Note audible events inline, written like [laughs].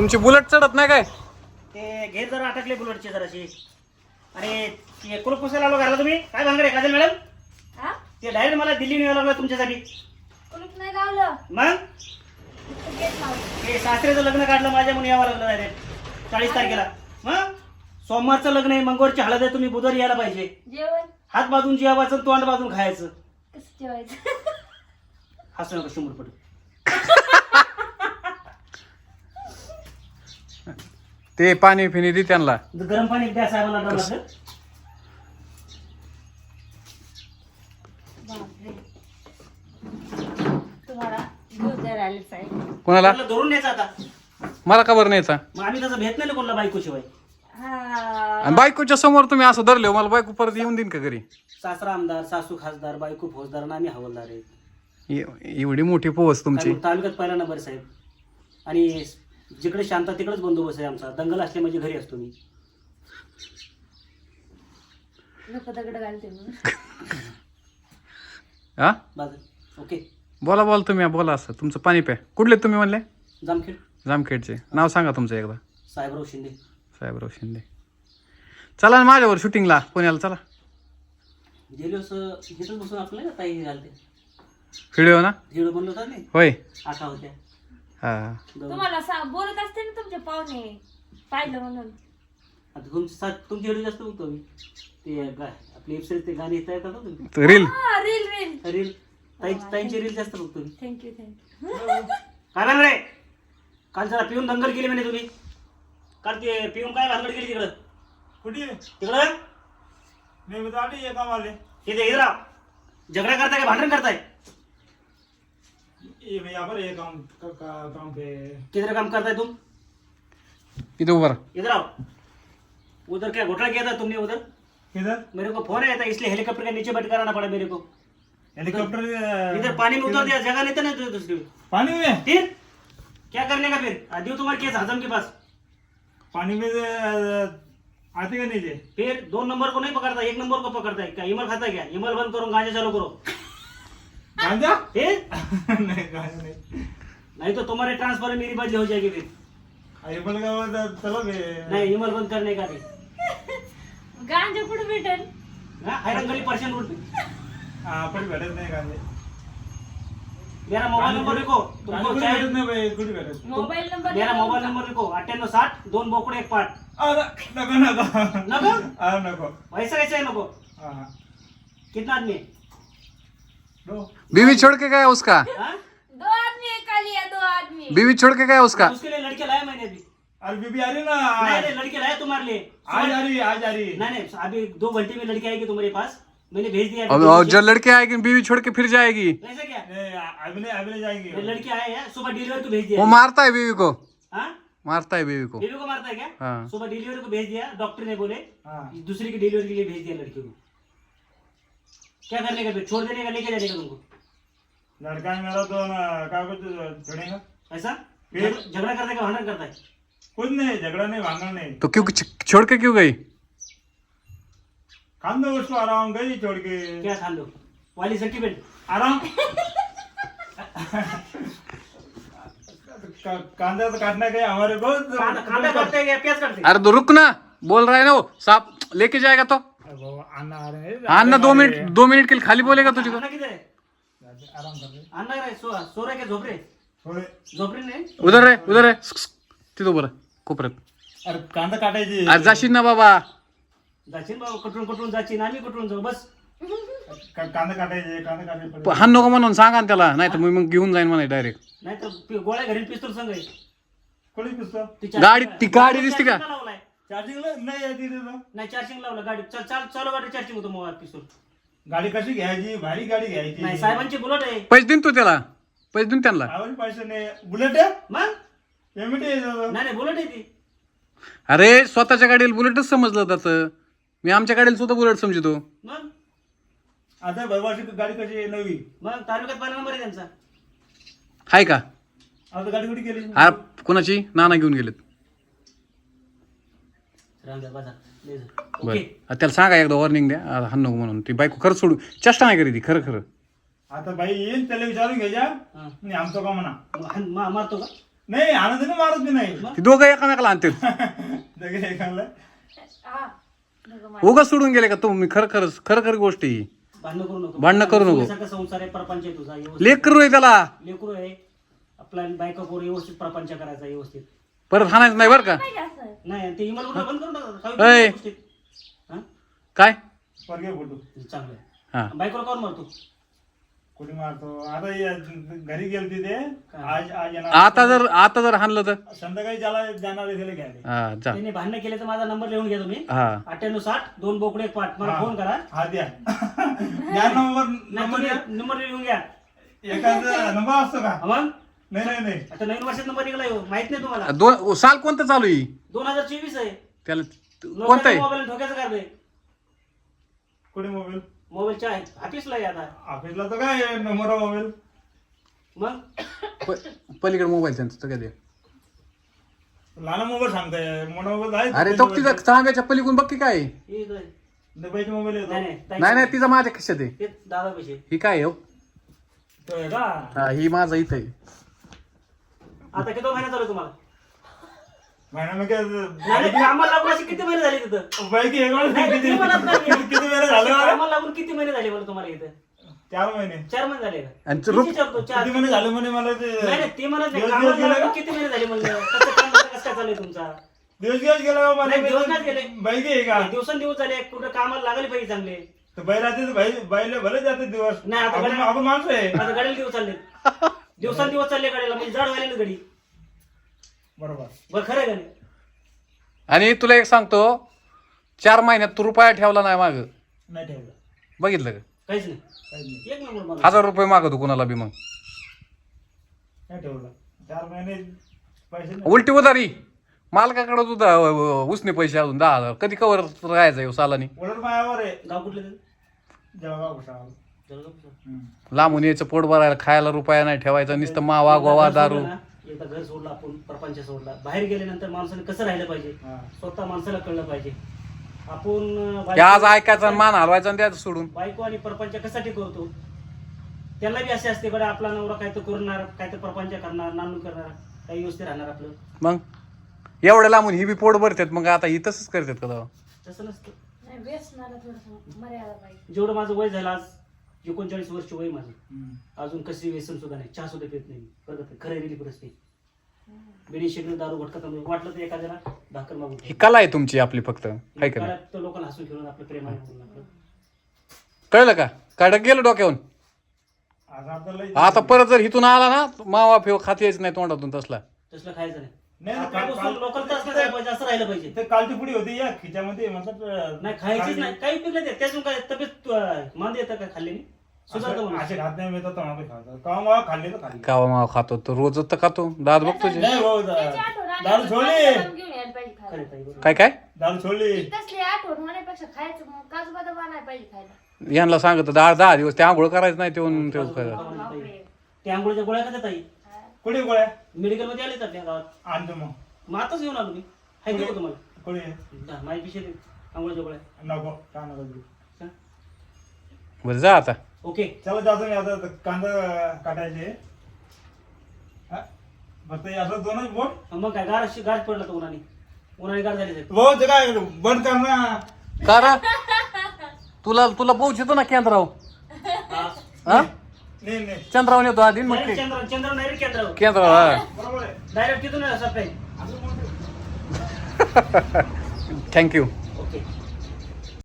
तुमची बुलेट चढत नाही काय? ते घेर जरा अटकले बुलेटचे जराशी. आणि ते कुलूप पुसायला आलो घराला तुम्ही? काय भानगडे काजल मॅडम? हा? ते डायरेक्ट मला दिल्ली न्यावं लागलं तुमच्यासाठी. कुलूप नाही लावलं. मग? फक्त गेट लावलं. ते सासऱ्याचं लग्न काढलं माझ्या म्हणून यावं लागलं डायरेक्ट चाळीस तारखेला. मग? सोमवारचं लग्न आहे मंगळवारची हळद आहे तुम्ही बुधवारी यायला पाहिजे. जेवण? हात बाजून जेवायचं तोंड बाजून खायचं. कसं जेवायचं? [laughs] हसू नका शंभर पट. ते पाणी फिनी दे त्यांना. गरम पाणी द्या साहेबांना. बापरे. तुम्हाला आले कोणाला? त्याला धरून न्यायचं आता. मला का बरं न्यायचा? मग आम्ही तसं भेट नाही कोणाला बायको शिवाय हा. आणि बायकोच्या समोर तुम्ही असं धरले हो, मला बायको परत येऊन देईन का घरी? सासरा आमदार सासू खासदार बायको फौजदार आणि आम्ही हवलदार आहे ए- एवढी मोठी पोहोच तुमची. तालुक्यात पहिला नंबर साहेब. आणि जिकडे शांत तिकडेच बंदोबस्त आहे आमचा. दंगल असले म्हणजे घरी असतो मी. नको दगड घालते म्हणून. हा? बाजू ओके. बोला बोला तुम्ही बोला असं. तुमचं पाणी प्या. कुठले तुम्ही म्हणले? जामखेड. जामखेडचे. नाव सांगा तुमचं एकदा. साहेबराव शिंदे. साहेबराव शिंदे. चला ना माझ्यावर शूटिंगला. पुण्याला चला. गेले असं इथंच बसून आपलं ना ताई घालते? व्हिडिओ ना? झिडो बनलो होता नाही? होय. आठा होत्या. हा. तुम्हाला सांग बोलत असते ना तुमचे पाहुणे. पाहिलं म्हणून. आता तुमची सा- तुमची व्हिडिओ जास्त बघतो मी. ते गा- आपली वेबसिरीज ते गाणी येतात ना तुम्ही. रील हा रील रील रील ताई ताईंची रील जास्त बघतो मी. थँक्यू थँक्यू काय भानगड रे? काल जरा पिऊन दंगल केली म्हणे तुम्ही. काल ते पिऊन काय भानगड केली तिकडं? कुठे? तिकडं? नाही मी तर आली एका मारले तिथे आओ. झगडा करताय का भांडण करताय? ये मैं यहाँ पर ये काम का, का, काम पे। किधर काम करताय तुम? इथं उभा राहा. इधर आओ। उधर क्या घोटाला किया था तुमने उधर? किधर? मेरे को फोन आया था इसलिए हेलीकॉप्टर के नीचे बैठ कराना पड़ा मेरे को। हेलीकॉप्टर इधर पानी में उतर दिया जगह नहीं था ना दूसरी पानी में? फिर? क्या करने का फिर? आदिव तुम्हारे केस हजम के पास। पानी में आते का नीचे। फिर दो नंबर को नहीं पकड़ता एक नंबर को पकड़ता है। क्या इमल खाता है क्या? इमल बंद करो गांजा चालू करो। गांजा फिर नहीं गांजा नहीं. नहीं तो तुम्हारे ट्रांसफर मेरी बदली हो जाएगी फिर. का बोलता चलो बे. नहीं इमल बंद करने का भी गांजा कुठं भेटेल? हाँ हैरन गली परसेंट रोड पे हाँ पर भेटत नाही गांजे. मेरा मोबाइल नंबर लिखो. तुमको कुठे भेटत नाही बाई कुठे भेटत? मोबाईल नंबर मेरा मोबाइल नंबर लिखो. अठ्ठ्याण्णव साठ दोन बोकडे एक पाठ. अरे नको नको. नको? हा नको. वैसा कैसे है नको. हाँ कितना आदमी है बीवी छोड़ के गया उसका? हाँ? दो आदमी खाली है दो आदमी। बीवी छोड़ के गया उसका? उसके लिए लड़के लाया मैंने अभी। अरे बीबी आ रही ना। नहीं नहीं लड़के लाया तुम्हारे लिए। आज आ रही आज आ रही नहीं नहीं अभी दो घंटे में लड़की आएगी तुम्हारे पास। मैंने भेज दिया अब और जब लड़के आएगी बीवी छोड़ के फिर जाएगी। ऐसा क्या? अभी नहीं अभी जाएँगे। लड़के आए हैं सुबह डिलीवरी को भेज दिया। वो मारता है बीवी को। हाँ? मारता है बीवी को। बीवी को मारता है क्या? हाँ। सुबह डिलीवरी को भेज दिया डॉक्टर ने बोले हाँ। दूसरी की डिलीवरी के लिए भेज दिया लड़की को। क्या करने का फिर छोड़ देने का लेके जाने का तुमको? लड़का है मेरा तो ना कागज़ छोड़ेगा? ऐसा? फिर? झगड़ा करने का भांडन करता है? कुछ नहीं झगड़ा नहीं भागना नहीं। तो क्यों छोड़ के क्यों गई? खान दो उसको आराम गई छोड़ के। क्या खान दो? वाली सर्टिफिकेट आराम। [laughs] कांदा तो काटना क्या हमारे को कांदा काटते हैं प्याज काटते। अरे तो रुक ना बोल रहा है ना वो साहब लेके जाएगा तो। अन्ना दो मिनट दो मिनट के लिए खाली बोलेगा तुझे को? है आराम कर काय सो झोपरे? थोडे झोपरे नाही? उधर आहे उधर आहे तिथं बरं कोपऱ्यात. अरे कांदा काटायची. जाशील ना बाबा. जाशील बाबा कटून कटून जाशील आम्ही कटून जाऊ बस. का- कांदा काटायचे कांदा काटायचे प- हा नको म्हणून सांगा ना त्याला. नाही तर मी मग घेऊन जाईन म्हणा डायरेक्ट नाही तर गोळ्या घरी पिस्तूल संग आहे. कोणी गाडी- ती गाडी दिसते का? लावलाय. चार्जिंगला नाही आहे तिथे तर. नाही चार्जिंग लावलं गाडी. चल चाल चालू गाडी चार्जिंग होतो मोबाईल पिस्तूल गाडी कशी घ्यायची? भारी गाडी घ्यायची. नाही साहेबांची बुलेट आहे. पैसे देईन तू त्याला. पैसे देईन त्यांना. आवड पैसे नाही. बुलेट आहे? मग? पेमेंट आहे त्याचं. नाही नाही बुलेट आहे ती. अरे स्वतःच्या गाडीला बुलेटच समजलं जातं. मी आमच्या गाडीला सुद्धा बुलेट समजतो. मग? आता भरवाशी गाडी कशी आहे नवी? मग? तालुक्यात पहिला नंबर आहे त्यांचा. हाय का? आता गाडी कुठे गेली? अरे कोणाची? नाना घेऊन गेलेत. बरं. ओके. आता त्याला सांगा एकदा वॉर्निंग द्या. आता हा नको म्हणून. ती बायको खरं सोडू चेष्टा नाही करी ती खरं खरं. आता बाई येईन त्याला विचारून घ्यायच्या आमचं का म्हणा? हाण- मारतो का? नाही आनंदीने मारत मी नाही. ती दोघं एकामेकाला आणतील. [laughs] एकाला. हा. दोघं मा- उगाच सोडून गेले का तुम्ही खरं खरं खरं खरं गोष्ट ही. भांडणं करू नको. भांडणं करू नको. सोयीसारखा संसार आहे प्रपंच आहे तुझा. व्यवस्थित. लेकर आहे त्याला. लेकरू आहे. आपला बायका करू व्यवस्थित प्रपंच करायचा व्यवस्थित. परत हाणायचं नाही बरं का? नाही ते इमेल बंद करून टाका. ऐ. काही गोष्टीत. हा? काय? परगे फोटो चांगलं. आहे हा बायकोला कोण मारतो? कुठे मारतो? आता ये- घरी गेलती ते. आज आज येणार आता जर आता जर हाणलं तर? संध्याकाळी ज्याला जाणार आहे त्याला घ्यायला. हा जा. त्यांनी भांडणं केले तर माझा नंबर लिहून घ्या तुम्ही हा. अठ्ठ्याण्णव साठ दोन बोकडे एक पाठ. मला हा. फोन करा. हा द्या. [laughs] द्या नंबर नाही नंबर तुम्ही द्या. नंबर लिहून घ्या. एखादा नंबर असतो का? मग? नाही नाही नाही. आता नवीन वर्षात नंबर निघाला हो. माहीत नाही तुम्हाला. दोन साल कोणतं चालू आहे? दोन हजार चोवीस आहे. त्याला कोणतं आहे. मोबाईल ठोक्याचं काढलंय कुठे मोबाईल मोबाईलच्या ऑफिसला आहे आता. ऑफिसला तर काय नंबर मोबाईल मग? प- पलीकडे मोबाईल त्यांचं तर काय ते? लहान मोबाईल सांगताय. मोठा मोबाईल आहे. अरे तो तिचा चांब्याच्या पलीकडून बघ की काय आहे? हे आहे. दुबईचे मोबाईल येतो नाही नाही तिचा माझ्या कशात आहे. तेच दादा पैसे. ही काय आहे हो? तो आहे का? हा ही माझा इथं आहे. आता किती महिना चालू तुम्हाला? काय नाही कामाला लागून किती महिने झाले तिथं? बाईक एक वेळ नाही, किती ते म्हणत नाही. किती महिने झाले बरं? कामाला लागून किती महिने झाले मला तुम्हाला इथं? चार महिने. चार महिने झाले का? आणि किती रुप विचारतो? चार किती महिने झाले म्हणे मला ते? नाही नाही ते म्हणत नाही दिवस कामाला दिवस गेले लागून का? किती महिने झाले म्हणलं? कसं काम कसं काय चालू आहे तुमचा? दिवस दिवस गेला का नाही, दिवस मला नाही गेले. बाईक आहे का? दिवसेंदिवस झाले. कुठं कामाला लागले पाहिजे चांगले. तर बाई राहते तर बाई बाईला भले जाते दिवस. नाही, आता आपण गड्या- आपण माणसं आहे. आता गाडीला दिवस चालले दिवसांदिवस चालले गाडीला म्हणजे जड व्हायला ना गाडी. बरोबर. बरं खरं आहे का नाही? आणि तुला एक सांगतो चार महिन्यात तू रुपया ठेवला नाही माग. नाही ठेवलं. बघितलं का? काहीच नाही. काहीच नाही. एक नंबर माणूस. हजार रुपये मागतो कुणाला बी मग. नाही ठेवलं. चार महिने पैसे नाही. उलटी उधारी. मालकाकडे तुझा उसने पैसे अजून दहा हजार. कधी कवर राहायचं हो सालानी? उलट मायावर आहे. गाव कुठले ते? जळगाव कुशावर जळगाव. लांबून यायचं पोट भरायला खायला रुपया नाही ठेवायचा नुसतं मावा गोवा दारू. एकदा घर सोडलं आपण प्रपंच सोडला. बाहेर गेल्यानंतर माणसाने कसं राहिलं पाहिजे. स्वतः माणसाला कळलं पाहिजे. आपण आज ऐकायचा मान हलवायचा द्यायचं सोडून. बायको आणि प्रपंच कशासाठी करतो? त्यांना बी असे असते बरं आपला नवरा काय तर करणार काय तर प्रपंच करणार नानू करणार काही व्यवस्थित राहणार आपलं. मग? एवढ्या लांबून ही बी पोट भरतात मग आता ही तसंच करतात का तेव्हा? तसं नसतं. नाही व्यसनाला थोडस मर्यादा पाहिजे. जेवढं माझं वय झालं आज एकोणचाळीस वर्ष वय माझं. अजून कसली व्यसन सुद्धा नाही. चहा सुद्धा पित नाही बरं का? खरं रिली परिस्थिती बिडी शिकले दारू घटका त्यामुळे वाटलं तर एखाद्याला भाकर मागून ही कला आहे तुमची आपली फक्त. हाय का नाही? तर लोकांना हसून खेळून आपलं प्रेमाने बोलून आपलं. कळलं का? काय गेलं डोक्यावरून? आज आपल्याला आता परत जर इथून आला ना मावा फेव खात यायचं नाही तोंडातून तसला. तसलं खायचं नाही. नाही, नाही, आतापासून काल- लोकल तर असं राहिलं पाहिजे असं राहिलं पाहिजे ते कालची पुडी होती या खिच्यामध्ये मतलब नाही खायचीच नाही काही पिकलं ते त्यातून काय तब्येत अं, मान येतं का खाल्ली म्हणून. असे खात नाही मी तर तमाखू खातो का मग खाल्ली तर खाल्ली कावा मावा खातो तर रोजच तर खातो दात बघतो जे. नाही भाऊ त्याची दा- आठवण आली दारू तर सोडली काजू बदाम घेऊन यायला पाहिजे खरं खायला. आहे ताई, बरोबर. काय काय दारू सोडली तसली आठवण होण्यापेक्षा खायचं मग काजू बदाम आणायला पाहिजे खायला यांना सांगतो दहा दहा दिवस ते आंघोळ करायचं नाही ते ते बापरे. त्या आंघोळीच्या गोळ्या का ताई कुठे गोळ्या? मेडिकलमध्ये आले आपल्या गावात. आणतो मग? मग आताच घेऊन आलो मी. हाय का तुम्हाला? कुठे? दहा, माझी पिशे आंघोळीच्या गोळ्या. नको का नको देऊ. हा? बरं जा आता. ओके. चला जातो मी आता कांदा काटायचे. हा? फक्त हे असं दोनच बोट? मग काय गार गार पडला तो उन्हाने. उन्हाने गार झाली साहेब. भाऊ ते काय बंद कर ना. करा तुला तुला पोहोचतो ना केंद्राव हा. हा? नाही नाही. चंद्रावर येतो आधी मग चंद्र चंद्र नाही रे केंद्र केंद्रावर हा. बरोबर आहे. डायरेक्ट तिथून. थँक्यू [laughs]